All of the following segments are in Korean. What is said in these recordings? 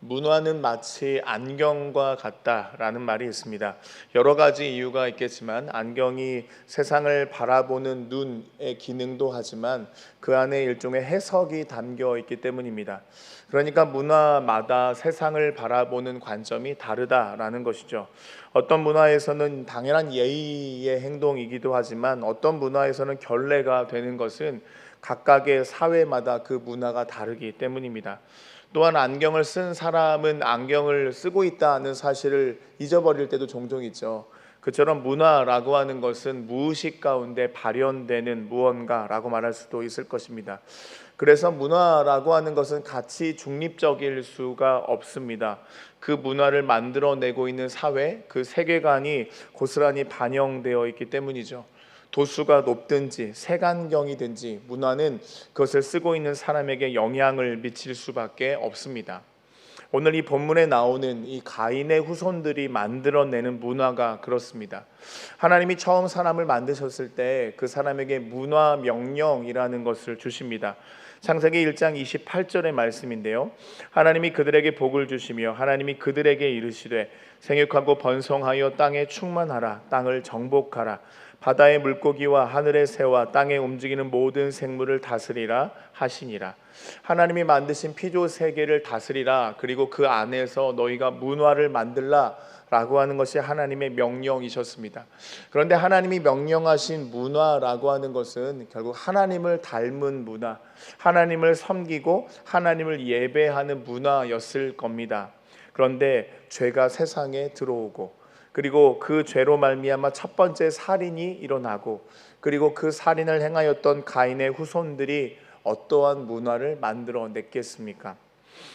문화는 마치 안경과 같다라는 말이 있습니다. 여러 가지 이유가 있겠지만 안경이 세상을 바라보는 눈의 기능도 하지만 그 안에 일종의 해석이 담겨 있기 때문입니다. 그러니까 문화마다 세상을 바라보는 관점이 다르다라는 것이죠. 어떤 문화에서는 당연한 예의의 행동이기도 하지만 어떤 문화에서는 결례가 되는 것은 각각의 사회마다 그 문화가 다르기 때문입니다. 또한 안경을 쓴 사람은 안경을 쓰고 있다는 사실을 잊어버릴 때도 종종 있죠. 그처럼 문화라고 하는 것은 무의식 가운데 발현되는 무언가라고 말할 수도 있을 것입니다. 그래서 문화라고 하는 것은 가치 중립적일 수가 없습니다. 그 문화를 만들어내고 있는 사회, 그 세계관이 고스란히 반영되어 있기 때문이죠. 도수가 높든지 색안경이든지 문화는 그것을 쓰고 있는 사람에게 영향을 미칠 수밖에 없습니다. 오늘 이 본문에 나오는 이 가인의 후손들이 만들어내는 문화가 그렇습니다. 하나님이 처음 사람을 만드셨을 때 그 사람에게 문화 명령이라는 것을 주십니다. 창세기 1장 28절의 말씀인데요. 하나님이 그들에게 복을 주시며 하나님이 그들에게 이르시되 생육하고 번성하여 땅에 충만하라 땅을 정복하라 바다의 물고기와 하늘의 새와 땅에 움직이는 모든 생물을 다스리라 하시니라. 하나님이 만드신 피조 세계를 다스리라. 그리고 그 안에서 너희가 문화를 만들라. 라고 하는 것이 하나님의 명령이셨습니다. 그런데 하나님이 명령하신 문화라고 하는 것은 결국 하나님을 닮은 문화, 하나님을 섬기고 하나님을 예배하는 문화였을 겁니다. 그런데 죄가 세상에 들어오고 그리고 그 죄로 말미암아 첫 번째 살인이 일어나고 그리고 그 살인을 행하였던 가인의 후손들이 어떠한 문화를 만들어 냈겠습니까?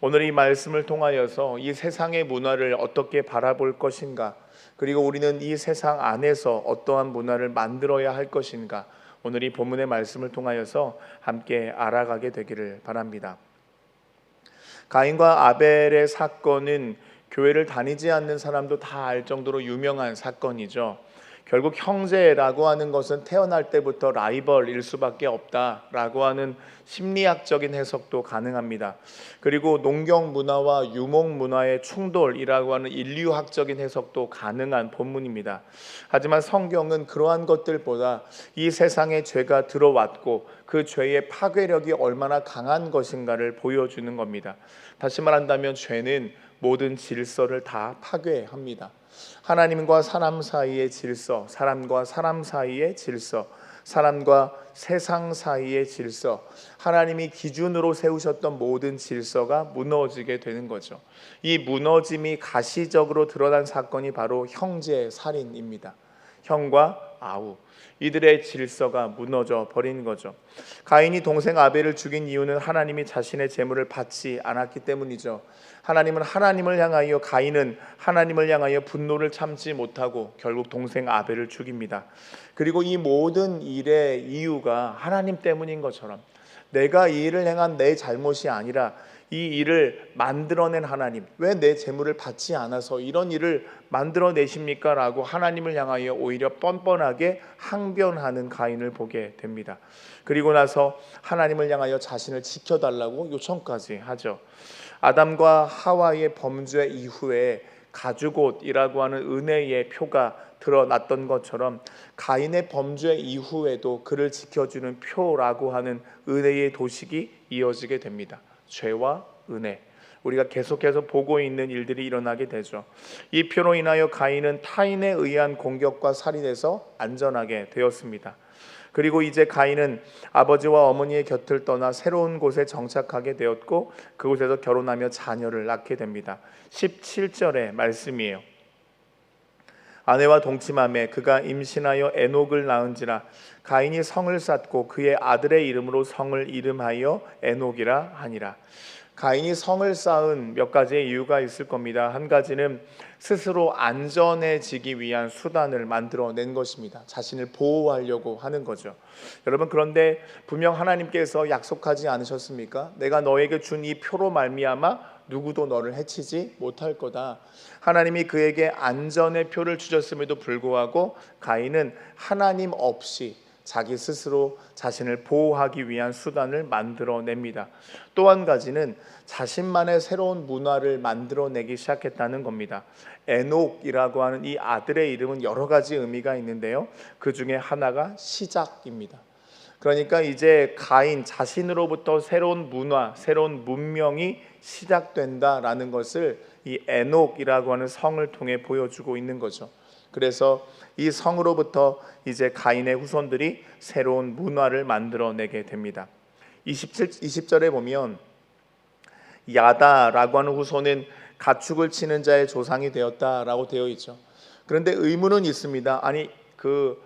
오늘 이 말씀을 통하여서 이 세상의 문화를 어떻게 바라볼 것인가 그리고 우리는 이 세상 안에서 어떠한 문화를 만들어야 할 것인가 오늘 이 본문의 말씀을 통하여서 함께 알아가게 되기를 바랍니다. 가인과 아벨의 사건은 교회를 다니지 않는 사람도 다 알 정도로 유명한 사건이죠. 결국 형제라고 하는 것은 태어날 때부터 라이벌일 수밖에 없다라고 하는 심리학적인 해석도 가능합니다. 그리고 농경 문화와 유목 문화의 충돌이라고 하는 인류학적인 해석도 가능한 본문입니다. 하지만 성경은 그러한 것들보다 이 세상에 죄가 들어왔고 그 죄의 파괴력이 얼마나 강한 것인가를 보여주는 겁니다. 다시 말한다면 죄는 모든 질서를 다 파괴합니다. 하나님과 사람 사이의 질서, 사람과 사람 사이의 질서, 사람과 세상 사이의 질서, 하나님이 기준으로 세우셨던 모든 질서가 무너지게 되는 거죠. 이 무너짐이 가시적으로 드러난 사건이 바로 형제 살인입니다. 형과 아우. 이들의 질서가 무너져 버린 거죠. 가인이 동생 아벨을 죽인 이유는 하나님이 자신의 재물을 받지 않았기 때문이죠. 하나님은 하나님을 향하여 가인은 하나님을 향하여 분노를 참지 못하고 결국 동생 아벨을 죽입니다. 그리고 이 모든 일의 이유가 하나님 때문인 것처럼 내가 이 일을 행한 내 잘못이 아니라 이 일을 만들어낸 하나님 왜 내 재물을 받지 않아서 이런 일을 만들어내십니까? 라고 하나님을 향하여 오히려 뻔뻔하게 항변하는 가인을 보게 됩니다. 그리고 나서 하나님을 향하여 자신을 지켜달라고 요청까지 하죠. 아담과 하와의 범죄 이후에 가죽옷이라고 하는 은혜의 표가 드러났던 것처럼 가인의 범죄 이후에도 그를 지켜주는 표라고 하는 은혜의 도식이 이어지게 됩니다. 죄와 은혜. 우리가 계속해서 보고 있는 일들이 일어나게 되죠. 이 표로 인하여 가인은 타인에 의한 공격과 살인에서 안전하게 되었습니다. 그리고 이제 가인은 아버지와 어머니의 곁을 떠나 새로운 곳에 정착하게 되었고 그곳에서 결혼하며 자녀를 낳게 됩니다. 17절의 말씀이에요. 아내와 동침함에 그가 임신하여 에녹을 낳은지라 가인이 성을 쌓고 그의 아들의 이름으로 성을 이름하여 에녹이라 하니라. 가인이 성을 쌓은 몇 가지의 이유가 있을 겁니다. 한 가지는 스스로 안전해지기 위한 수단을 만들어낸 것입니다. 자신을 보호하려고 하는 거죠. 여러분 그런데 분명 하나님께서 약속하지 않으셨습니까? 내가 너에게 준 이 표로 말미암아 누구도 너를 해치지 못할 거다. 하나님이 그에게 안전의 표를 주셨음에도 불구하고 가인은 하나님 없이 자기 스스로 자신을 보호하기 위한 수단을 만들어냅니다. 또 한 가지는 자신만의 새로운 문화를 만들어내기 시작했다는 겁니다. 에녹이라고 하는 이 아들의 이름은 여러 가지 의미가 있는데요. 그 중에 하나가 시작입니다. 그러니까 이제 가인 자신으로부터 새로운 문화, 새로운 문명이 시작된다라는 것을 이 에녹이라고 하는 성을 통해 보여주고 있는 거죠. 그래서 이 성으로부터 이제 가인의 후손들이 새로운 문화를 만들어내게 됩니다. 27, 20절에 보면 야다라고 하는 후손은 가축을 치는 자의 조상이 되었다라고 되어 있죠. 그런데 의문은 있습니다. 아니 그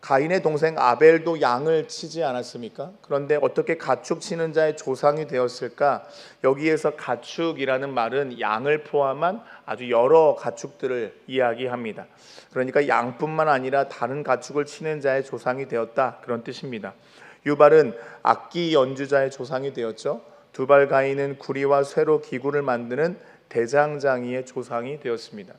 가인의 동생 아벨도 양을 치지 않았습니까? 그런데 어떻게 가축 치는 자의 조상이 되었을까? 여기에서 가축이라는 말은 양을 포함한 아주 여러 가축들을 이야기합니다. 그러니까 양뿐만 아니라 다른 가축을 치는 자의 조상이 되었다 그런 뜻입니다. 유발은 악기 연주자의 조상이 되었죠. 두발 가인은 구리와 쇠로 기구를 만드는 대장장이의 조상이 되었습니다.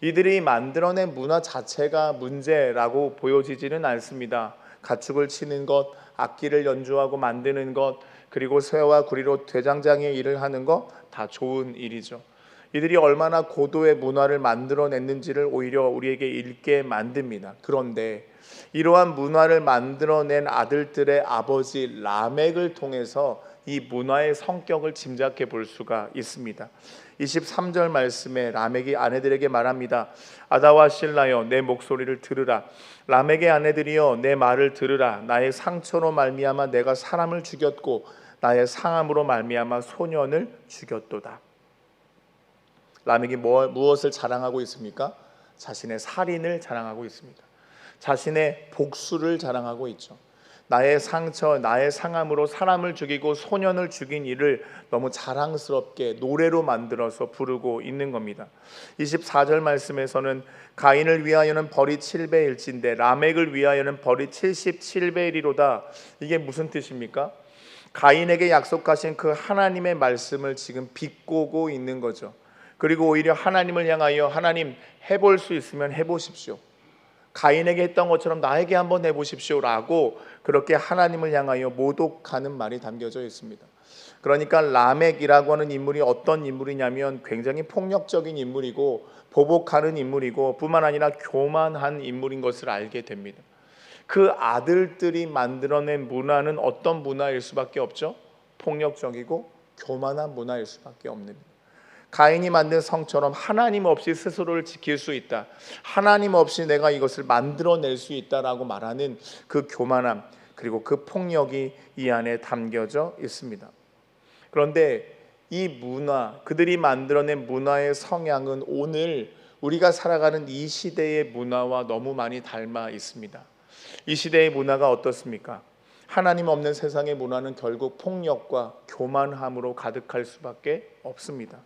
이들이 만들어낸 문화 자체가 문제라고 보여지지는 않습니다. 가축을 치는 것, 악기를 연주하고 만드는 것, 그리고 쇠와 구리로 대장장이의 일을 하는 것 다 좋은 일이죠. 이들이 얼마나 고도의 문화를 만들어냈는지를 오히려 우리에게 읽게 만듭니다. 그런데 이러한 문화를 만들어낸 아들들의 아버지 라멕을 통해서 이 문화의 성격을 짐작해 볼 수가 있습니다. 23절 말씀에 라멕이 아내들에게 말합니다. 아다와 실라여 내 목소리를 들으라. 라멕의 아내들이여 내 말을 들으라. 나의 상처로 말미암아 내가 사람을 죽였고 나의 상함으로 말미암아 소년을 죽였도다. 라멕이 뭐, 무엇을 자랑하고 있습니까? 자신의 살인을 자랑하고 있습니다. 자신의 복수를 자랑하고 있죠. 나의 상처, 나의 상함으로 사람을 죽이고 소년을 죽인 일을 너무 자랑스럽게 노래로 만들어서 부르고 있는 겁니다. 24절 말씀에서는 가인을 위하여는 벌이 7배일진데 라멕을 위하여는 벌이 77배이로다. 이게 무슨 뜻입니까? 가인에게 약속하신 그 하나님의 말씀을 지금 비꼬고 있는 거죠. 그리고 오히려 하나님을 향하여 하나님 해볼 수 있으면 해보십시오. 가인에게 했던 것처럼 나에게 한번 해보십시오라고 그렇게 하나님을 향하여 모독하는 말이 담겨져 있습니다. 그러니까 라멕이라고 하는 인물이 어떤 인물이냐면 굉장히 폭력적인 인물이고 보복하는 인물이고 뿐만 아니라 교만한 인물인 것을 알게 됩니다. 그 아들들이 만들어낸 문화는 어떤 문화일 수밖에 없죠? 폭력적이고 교만한 문화일 수밖에 없는 가인이 만든 성처럼 하나님 없이 스스로를 지킬 수 있다. 하나님 없이 내가 이것을 만들어낼 수 있다라고 말하는 그 교만함 그리고 그 폭력이 이 안에 담겨져 있습니다. 그런데 이 문화, 그들이 만들어낸 문화의 성향은 오늘 우리가 살아가는 이 시대의 문화와 너무 많이 닮아 있습니다. 이 시대의 문화가 어떻습니까? 하나님 없는 세상의 문화는 결국 폭력과 교만함으로 가득할 수밖에 없습니다.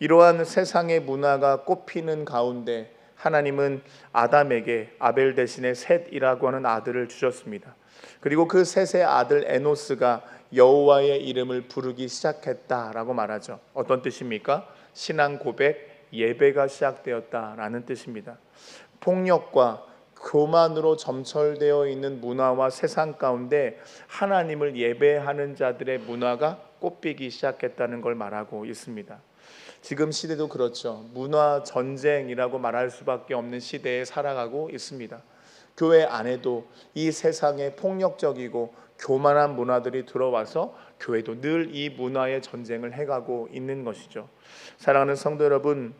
이러한 세상의 문화가 꽃피는 가운데 하나님은 아담에게 아벨 대신에 셋이라고 하는 아들을 주셨습니다. 그리고 그 셋의 아들 에노스가 여호와의 이름을 부르기 시작했다라고 말하죠. 어떤 뜻입니까? 신앙 고백, 예배가 시작되었다라는 뜻입니다. 폭력과 교만으로 점철되어 있는 문화와 세상 가운데 하나님을 예배하는 자들의 문화가 꽃피기 시작했다는 걸 말하고 있습니다. 지금 시대도 그렇죠. 문화 전쟁이라고 말할 수밖에 없는 시대에 살아가고 있습니다. 교회 안에도 이 세상에 폭력적이고 교만한 문화들이 들어와서 교회도 늘 이 문화의 전쟁을 해가고 있는 것이죠. 사랑하는 성도 여러분,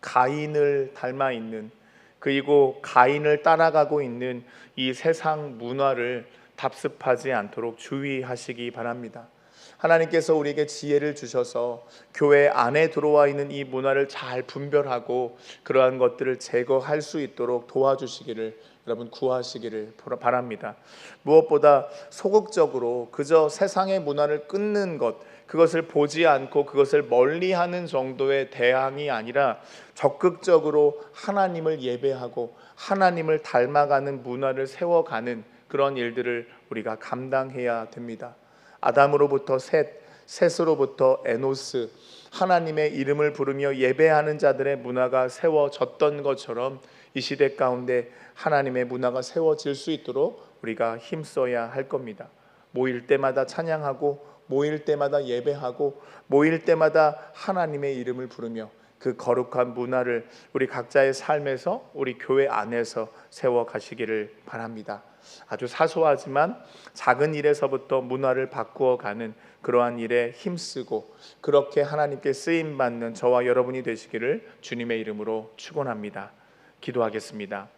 가인을 닮아 있는 그리고 가인을 따라가고 있는 이 세상 문화를 답습하지 않도록 주의하시기 바랍니다. 하나님께서 우리에게 지혜를 주셔서 교회 안에 들어와 있는 이 문화를 잘 분별하고 그러한 것들을 제거할 수 있도록 도와주시기를 여러분 구하시기를 바랍니다. 무엇보다 소극적으로 그저 세상의 문화를 끊는 것 그것을 보지 않고 그것을 멀리하는 정도의 대항이 아니라 적극적으로 하나님을 예배하고 하나님을 닮아가는 문화를 세워가는 그런 일들을 우리가 감당해야 됩니다. 아담으로부터 셋 셋으로부터 에노스 하나님의 이름을 부르며 예배하는 자들의 문화가 세워졌던 것처럼 이 시대 가운데 하나님의 문화가 세워질 수 있도록 우리가 힘써야 할 겁니다. 모일 때마다 찬양하고 모일 때마다 예배하고 모일 때마다 하나님의 이름을 부르며 그 거룩한 문화를 우리 각자의 삶에서 우리 교회 안에서 세워 가시기를 바랍니다. 아주 사소하지만 작은 일에서부터 문화를 바꾸어 가는 그러한 일에 힘쓰고 그렇게 하나님께 쓰임 받는 저와 여러분이 되시기를 주님의 이름으로 축원합니다. 기도하겠습니다.